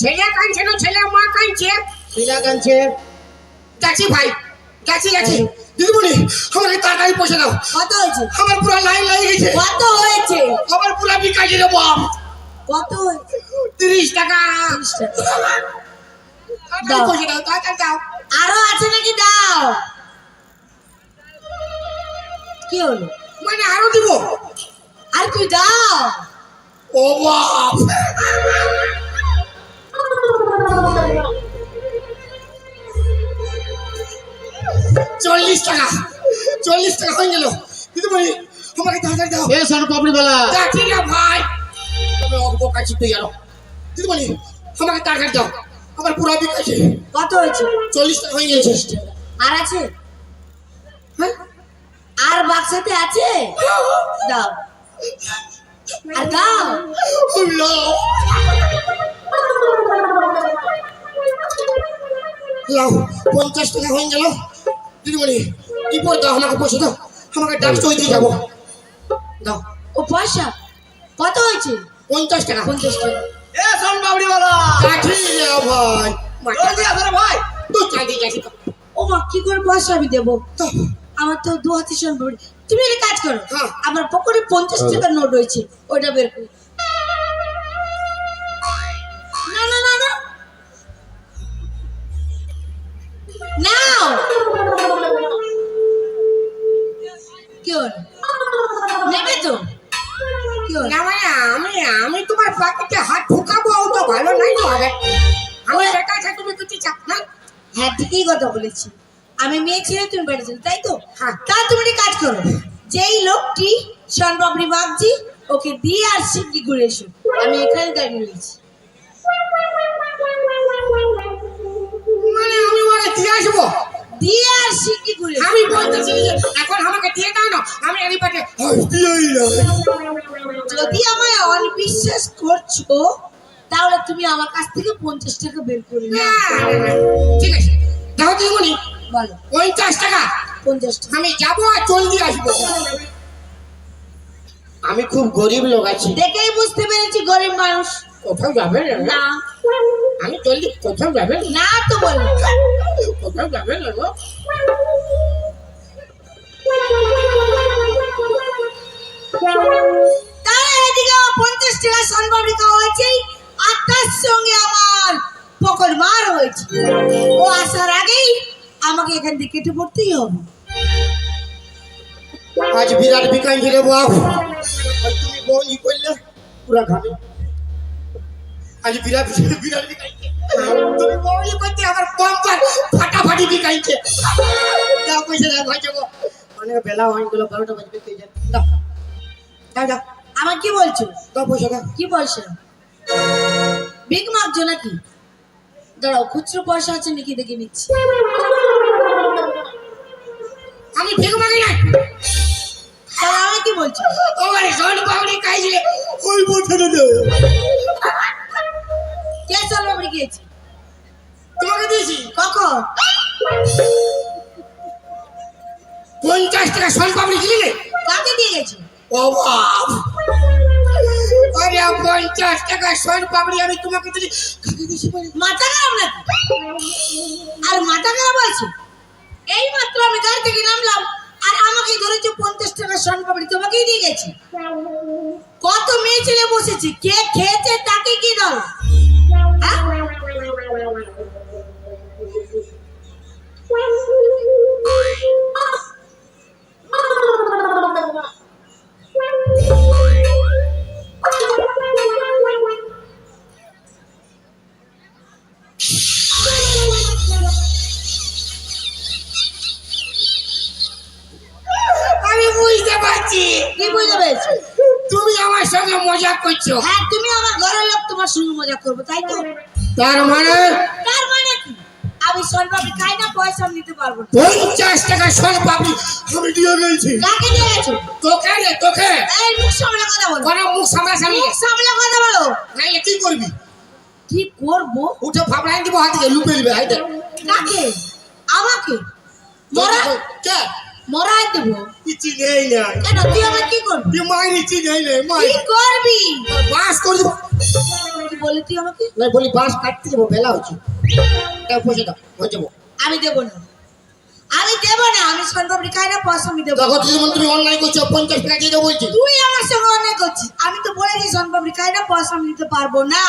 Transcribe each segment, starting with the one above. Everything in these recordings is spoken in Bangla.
ছেলে কাঁদছে না ছেলে মা কাঁদছে? শিলা কাঁদছে। গেছি ভাই গেছি গেছি। দিদিমণি আমাকে তাড়াতাড়ি পয়সা দাও। কত হয়েছে? আমার পুরো লাইন লেগে গেছে। কত হয়েছে? আমার পুরো বিকাশি বাপ কত হয়েছে? তিরিশ টাকা। দাও। পয়সা দাও তাড়াতাড়ি দাও। আরও আছে নাকি? দাও। কি হলো? মানে আরও দিব। আর তুই দাও? ও বাপ। চল্লিশ টাকা। চল্লিশ টাকা হয়ে গেল। দিদিমণি আমাকে তাড়াতাড়ি দাও। এ সোন পাপড়ি বেলা। দেখি না ভাই। তবে অল্প কাছে তুই দিদিমণি আমাকে তাড়াতাড়ি দাও। আমার পুরো বিকাশে কত হয়েছে? চল্লিশ টাকা হয়ে গেছে। আর আছে? হ্যাঁ? আর বাক্সাতে আছে? দাও। আর দাও। লাও পঞ্চাশ টাকা হয়ে গেল। দিদিমণি কি দাও আমাকে পয়সা দাও আমাকে ডাক চই দিয়ে যাব। দাও। ও পয়সা? কত হয়েছে? পঞ্চাশ টাকা। পঞ্চাশ টাকা। এ সোন পাপড়ি বেলা। কাঠি ভাই। ভাই। তুই চাঁদি গেছি ও মা কি করে পয়সা আমি দেবো? তো আমার তো দু হাতে শোন তুমি একটা কাজ করো হ্যাঁ। আমার পকেটে পঞ্চাশ টাকার নোট রয়েছে ওইটা বের করো। নেবে তো না। মানে আমি আমি তোমার পকেটে হাত ঢুকাবো ও তো ভালো নাই হবে আমি বেটা আছে তুমি কিছু চাপ না। হ্যাঁ ঠিকই কথা বলেছি। আমি মেয়ে ছেলে তুমি বেড়েছো তাই তো? হ্যাঁ। তা তুমি কাজ করো। যেই লোকটি সনবাবরি বাগজি ওকে দিয়ে আর শিগগি ঘুরে এসো। আমি এখানে দাঁড়িয়ে রয়েছি। মানে আমি ওকে দিয়ে আসব? দিয়ে আর ঘুরে আমি বলতেছি যে এখন আমাকে দিয়ে দাও না আমি এই পাটে দিয়েই না। যদি আমায় অবিশ্বাস করছ তাহলে তুমি আমার কাছ থেকে পঞ্চাশ টাকা বের করে না, না। ঠিক আছে। দেখো দিদিমণি বলো। পঞ্চাশ টাকা। পঞ্চাশ টাকা। আমি যাব আর জলদি আসব। আমি খুব গরিব লোক আছি। দেখেই বুঝতে পেরেছি গরিব মানুষ। কোথাও যাবে না। না। আমি জলদি কোথাও যাবে না। না তো বলো। কোথাও যাবে না গো। পঞ্চাশ হয়েছে, আর তার সঙ্গে আমার পকর মার হয়েছে ও আসার আগেই আমাকে এখান থেকে কেটে পড়তেই হবে আজ বিরাট বিকাই ছিল আর তুমি বৌনি করলে, পুরা ঘামে আজ বিরাট বিরাট তুমি করতে আমার ফাটাফাটি বিকাইছে দাও পয়সা দাও ভাই যাব অনেক বেলা হয়ে গেল বারোটা বাজবে তুই যা দাও দাও দাও। আমার কি বলছো? দাও পয়সা দাও। কি পয়সা? ভিক মাগছো নাকি? দাঁড়াও খুচরো পয়সা আছে নাকি দেখে নিচ্ছি। আমি ভিক মাগি নাই। তাহলে আমি কি বলছো? আমার সন পাউনি ওই দাও সন পাপড়ি আমি তোমাকে কাকে মাথা খারাপ নাকি? আর মাথা খারাপ আছে? এই মাত্র আমি গাড়ি থেকে নামলাম, আর আমাকে ধরেছে পঞ্চাশ টাকা সন পাপড়ি তোমাকেই দিয়ে গেছি। কত মেয়ে ছেলে বসেছে, কে খেয়েছে, তাকে কি দাও হ্যাঁ? মজা করছ? হ্যাঁ তুমি আমার ঘরের লোক তোমার সঙ্গে মজা করব তাই তো? তার মানে? তার মানে কি? আমি সন পাপড়ি খাই না পয়সা নিতে পারব না। পঞ্চাশ টাকা সন পাপড়ি আমি দিয়ে গেছি কাকে দিয়ে গেছো তোকে রে তোকে। এই মুখ সামলে কথা বলো। কোনো মুখ সামনাসামনি মুখ সামলে কথা বলো। নাইলে কি করবি? কি করব? উঠে ফাবড়াই দিব হাত লুপে দিবে হাইতে কাকে? আমাকে? মরা কে? মরাই দেবো। ইচি নেই না কেন তুই আমার কি করবি? তুই মাইনি ইচি নেই না মাই। কি করবি? বাস করে দিব। বলি তুই আমাকে? না বলি বাঁশ কাটতে যাব বেলা হচ্ছে। তাই পয়সা দাও হয়ে যাব আমি দেবো না। আমি দেবো না আমি সোনপাপড়ি খাই না পয়সা আমি দেবো দেখো দিদিমন তুমি অনলাইন করছ পঞ্চাশ টাকা দিয়ে দেবো বলছি। তুই আমার সঙ্গে অনেক করছিস। আমি তো বলেছি সোনপাপড়ি খাই না পয়সা আমি দিতে পারব না।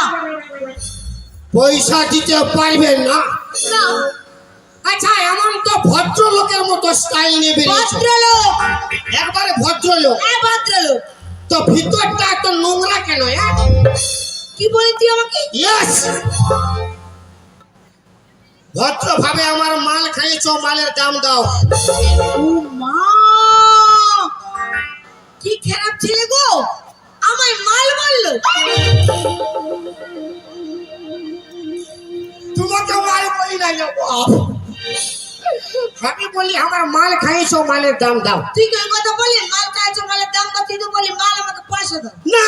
পয়সা দিতে পারবেন না। না। আচ্ছা এমন তো ভদ্রলোকের মতো স্টাইল বেরিয়েছো। ভদ্রলোক! একবারে ভদ্রলোক। হ্যাঁ ভদ্রলোক। তো ভিতরটা এত নোংরা কেন কি বলি তুই আমাকে? ইয়েস ভদ্রভাবে আমার মাল খাইয়েছো মালের দাম দাও। ও মা! কি খারাপ ছেলে গো! আমায় মাল বলল তোমাকে মাল বলি না যাব আমি বলি আমার মাল খাইয়েছো মালের দাম দাও। তুই কি কথা বললি মাল খাইছো মালের দাম দাও তুই তো বলি মাল আমাকে পয়সা দাও। না!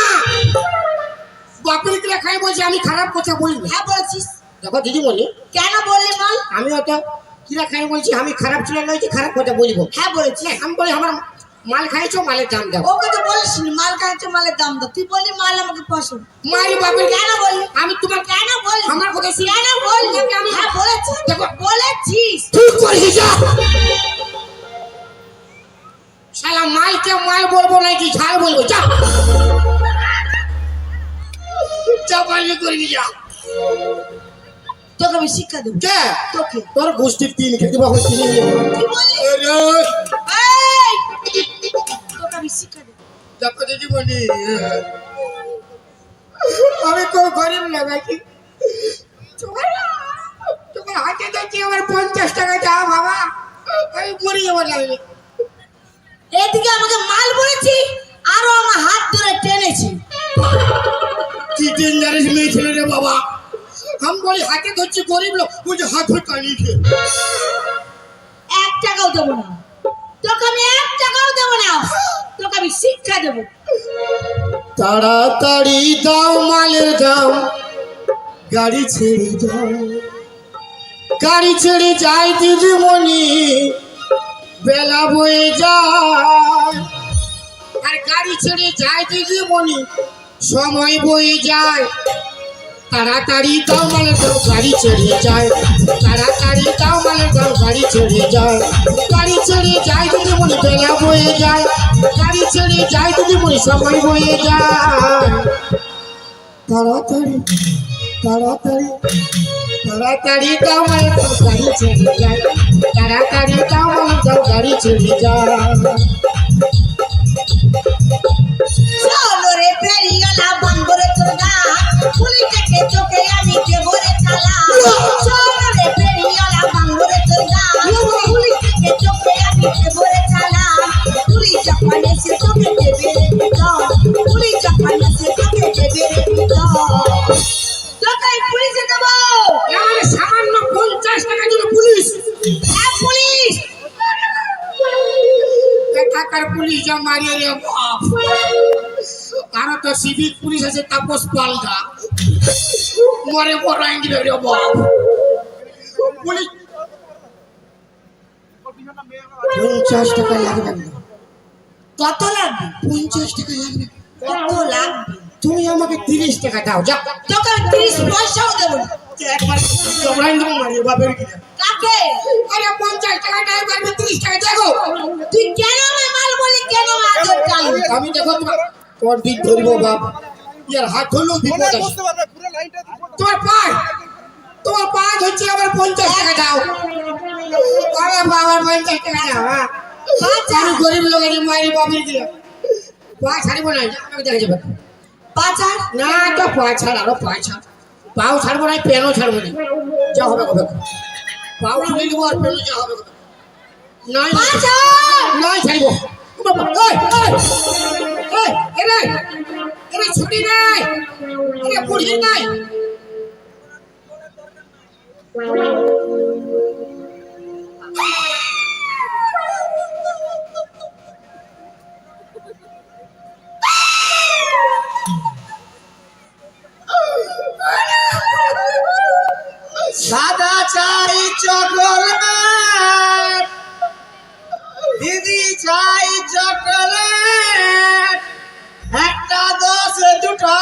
বাপের কিনা খাই বলছি আমি খারাপ কথা বলি হ্যাঁ বলেছিস। দেখো দিদিমণি কেন বললি মাল? আমি অত কিরা খাই বলছি আমি খারাপ ছিল নয় যে খারাপ কথা বলব। হ্যাঁ বলেছিস না, আমি বলি আমার মাল খাইছো মালের দাম দাও। ওকে তো বলিস মাল খাইছো মালের দাম দাও। তুই বললি মাল আমাকে পয়সা দাও। মারি বাপের কেন বললি? আমি তোমার কেন বললি? আমার কথা শুনে। কেন বললি? আমি হ্যাঁ বলেছি। দেখো। বলেছিস। তুই করেছিস মালকে বলব নাকি? ঝাল বলব যা। যা পারবি করবি যা। তোকে আমি শিক্ষা দেবো। কে? তোকে। তোর গোষ্ঠীর তিন খেতে বাবা তিন কি বললি? এই তোকে আমি শিক্ষা দেবো। দেখো আমি গরিব লাগাইছি তোমার তোমার হাতে। দেখছি আমার পঞ্চাশ টাকা দাও বাবা। আমি মরে যাব লাগবে এদিকে আমাকে মাল বলেছি আরও আমার হাত ধরে টেনেছি। কি ডেঞ্জারাস মেয়ে ছেলে রে বাবা? আমি বলি হাতে ধরছি গরিব লোক বলছে হাত ধরে টানিয়েছে এক টাকাও দেবো না। তোকে আমি এক টাকাও দেবো না। তোকে আমি শিক্ষা দেবো। তাড়াতাড়ি দাও মালের দাম। গাড়ি ছেড়ে যাও। গাড়ি ছেড়ে যাই দিদিমণি। বেলা বয়ে যায়। আর গাড়ি ছেড়ে যায় দিদিমণি সময় বয়ে যায়। তাড়াতাড়ি দাও মালের দাও গাড়ি ছেড়ে যায়। তাড়াতাড়ি দাও মালের দাও গাড়ি ছেড়ে যায়। গাড়ি ছেড়ে যায় দিদিমণি বেলা বয়ে যায়। গাড়ি ছেড়ে যায় দিদিমণি সময় বয়ে যায়। তাড়াতাড়ি তাড়াতাড়ি তাড়াতাড়ি দাও গাড়ি চলে যায়। তাড়াতাড়ি দাও গাড়ি চলে যায়। টাকার মারিয়ে রে বাপ আরও তো সিভিক পুলিশ আছে তাপস পালদা। মরে আইন রে বাপ। পুলিশ পঞ্চাশ টাকা লাগবে না। কত লাগবে? পঞ্চাশ টাকা লাগবে। কত লাগবে? তুমি আমাকে তিরিশ টাকা দাও যা তোকে তিরিশ পয়সাও দেবো একবার মারিয়ে বাপের কাকে? আরে পঞ্চাশ টাকা পারবে তিরিশ টাকা দিক ধরবো বাপ। ইয়ার হাত ধরলেও বিপদ আছে। তোমার পায়ে তোমার পায়ে ধরছি আবার পঞ্চাশ টাকা দাও। আরে বাবা পঞ্চাশ টাকা দাও হ্যাঁ। আমি গরিব লোক আছে মায়ের বাপের দিয়ে পা ছাড়বো না আমাকে দেখা যাবে। পাচার না তো পা ছাড় আরও পা ছাড়। পাও ছাড়বো না পেনও ছাড়বো না। যা হবে হবে। পাও ছুড়ে দেবো আর পেনও যা হবে পাচার নাই ছাড়বো। ছুটি নাই, এরে বুড়ি নাই। সাদা চাই চকলেট দিদি চাই চকলেট একটা দশ দুটা।